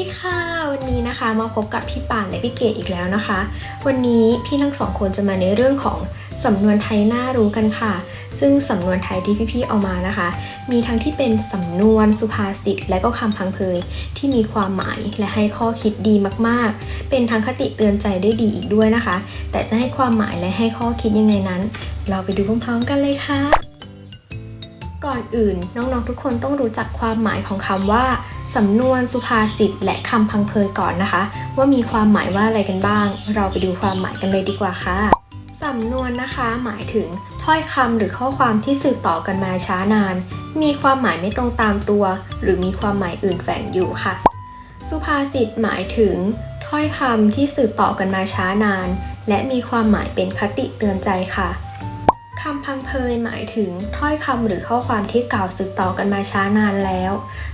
ดีค่ะ วันนี้นะคะมาพบกับพี่ป่านและพี่เกดอีกแล้วนะคะ วันนี้พี่ทั้งสองคนจะมาในเรื่องของสำนวนไทยน่ารู้กันค่ะ ซึ่งสำนวนไทยที่พี่ๆเอามานะคะ มีทั้งที่เป็นสำนวนสุภาษิตและก็คำพังเพยที่มีความหมายและให้ข้อคิดดีมากๆ เป็นทั้งคติเตือนใจได้ดีอีกด้วยนะคะ แต่จะให้ความหมายและให้ข้อคิดยังไงนั้น เราไปดูพร้อมๆกันเลยค่ะ ก่อนอื่นน้องๆทุกคนต้องรู้จักความหมายของคำว่า สำนวนสุภาษิตและคำพังเพยก่อนนะคะ ว่ามีความหมายว่าอะไรกันบ้าง เราไปดูความหมายกันเลยดีกว่าค่ะสำนวนนะคะหมายถึงถ้อยคำหรือข้อความที่สืบต่อกันมาช้านาน มีความหมายไม่ตรงตามตัว หรือมีความหมายอื่นแฝงอยู่ค่ะ สุภาษิตหมายถึง ถ้อยคำที่สืบต่อกันมาช้านาน และมีความหมายเป็นคติเตือนใจค่ะ คำพังเพยหมายถึงถ้อยคำหรือข้อความที่กล่าวสืบต่อกันมาช้านานแล้ว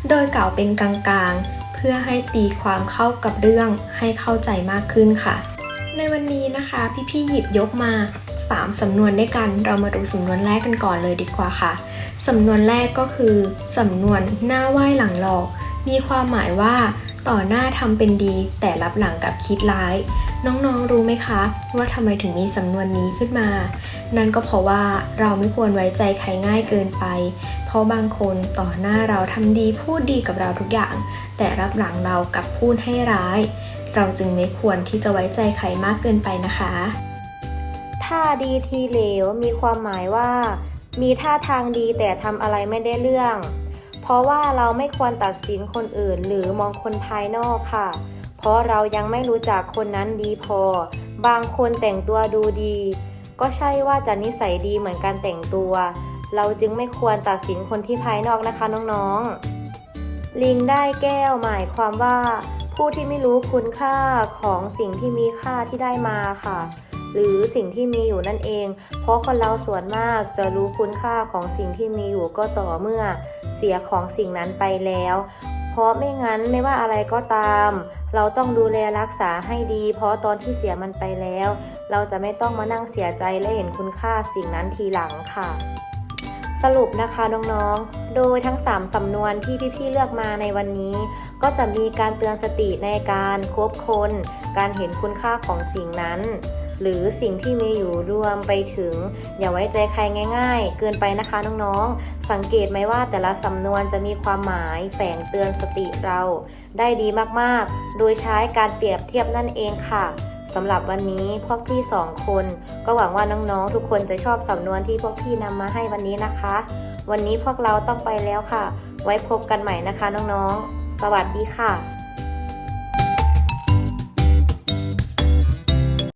โดยกล่าวเป็นกลางๆ เพื่อให้ตีความเข้ากับเรื่องให้เข้าใจมากขึ้นค่ะ ในวันนี้นะคะพี่ๆหยิบยกมา 3 สำนวนด้วยกันเรามาดูสำนวนแรกกันก่อนเลยดีกว่าค่ะ สำนวนแรกก็คือสำนวนหน้าไหว้หลังหลอก มีความหมายว่า ต่อหน้าทำเป็นดีแต่รับหลังกับคิดร้าย น้องๆรู้ไหมคะ ว่าทำไมถึงมีสำนวนนี้ขึ้นมา นั่นก็เพราะว่าเราไม่ควรไว้ใจใครง่ายเกินไป เพราะบางคนต่อหน้าเราทำดีพูดดีกับเราทุกอย่าง แต่รับหลังเรากลับพูดให้ร้าย เราจึงไม่ควรที่จะไว้ใจใครมากเกินไปนะคะ ท่าดีทีเหลวมีความหมายว่า มีท่าทางดีแต่ทำอะไรไม่ได้เรื่อง เพราะว่าเราไม่ควรตัดสินคนอื่นหรือมองคนภายนอกค่ะ ราะเรายังไม่รู้จักคนนั้นดีพอ บางคนแต่งตัวดูดี ก็ใช่ว่าจะนิสัยดีเหมือนการแต่งตัว เราจึงไม่ควรตัดสินคนที่ภายนอกนะคะน้องๆ ลิงได้แก้วหมายความว่า ผู้ที่ไม่รู้คุณค่าของสิ่งที่มีค่าที่ได้มาค่ะ หรือสิ่งที่มีอยู่นั่นเอง เพราะคนเราส่วนมากจะรู้คุณค่าของสิ่งที่มีอยู่ก็ต่อเมื่อ เสียของสิ่งนั้นไปแล้ว เพราะไม่งั้นไม่ว่าอะไรก็ตาม เราต้องดูแลรักษาให้ดี เพราะตอนที่เสียมันไปแล้ว เราจะไม่ต้องมานั่งเสียใจและเห็นคุณค่าสิ่งนั้นทีหลังค่ะสรุปนะคะน้องๆ โดยทั้ง 3 สำนวนที่พี่ๆ เลือกมาในวันนี้ ก็จะมีการเตือนสติในการคบคน การเห็นคุณค่าของสิ่งนั้น หรือสิ่งที่มีอยู่รวมไปถึง อย่าไว้ใจใครง่ายๆ เกินไปนะคะน้องๆ สังเกตไหมว่าแต่ละสำนวนจะมีความหมายแฝงเตือนสติเราได้ดีมากๆ โดยใช้การเปรียบเทียบนั่นเองค่ะสำหรับวันนี้พวกพี่สองคน ก็หวังว่าน้องๆ ทุกคนจะชอบสำนวนที่พวกพี่นำมาให้วันนี้นะคะ วันนี้พวกเราต้องไปแล้วค่ะ ไว้พบกันใหม่นะคะน้องๆ สวัสดีค่ะ